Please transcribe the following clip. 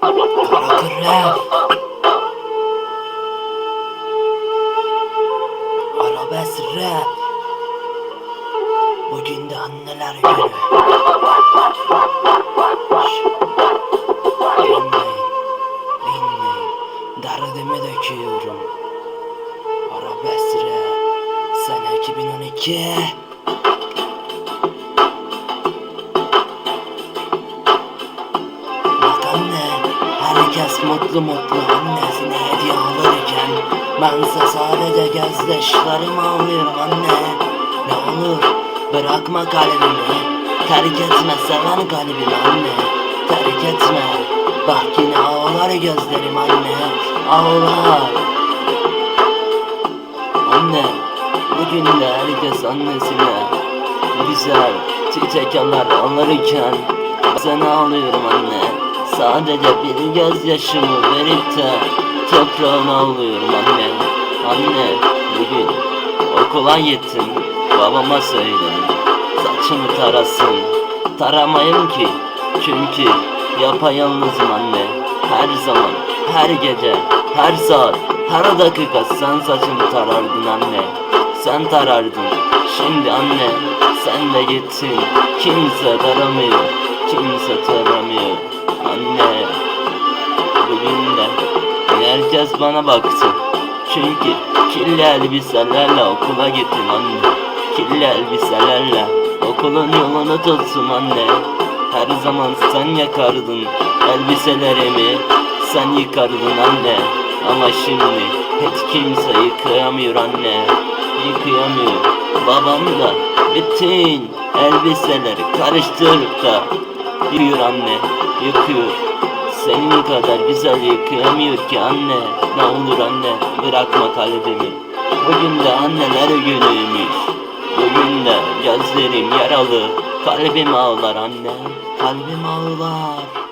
Kara Arabesk rap. Bugün de anneler günü. Dinleyin Dinleyin. Derdimi döküyorum. Arabesk rap. Sene 2012 herkes mutlu mutlu annesine hediye alırken Bense sadece gözyaşlarımı alıyorum anne. Ne olur bırakma kalbimi Terk etme seven kalbimi anne. Terk etme Bak yine ağlar gözlerim anne Ağlar. Anne Bugün de herkes annesine Güzel çiçek alır alırken Sana alıyorum anne Sadece bir gözyaşımı verip de Toprağına alıyorum anne Anne bugün okula gittim. Babama söyledim Saçımı tarasın. Taramayım ki Çünkü yapayalnızım anne. Her zaman her gece her saat her dakika sen saçımı tarardın anne. Sen tarardın. Şimdi anne sen de gittin. Kimse taramıyor Kimse taramıyor Anne. Bugün de. Herkes bana baktı. Çünkü kirli elbiselerle okula gittim anne. Kirli elbiselerle okulun yolunu tuttum anne. Her zaman sen yakardın elbiselerimi Sen yıkardın anne. Ama şimdi hiç kimse yıkayamıyor anne. Yıkayamıyor. Babam da bütün elbiseleri karıştırıp da Yıkıyor anne Yıkıyor. Senin kadar güzel yıkayamıyor ki anne. Ne olur anne bırakma kalbimi. Bugün de anneler günüymüş. Bugün de gözlerim yaralı. Kalbim ağlar anne Kalbim ağlar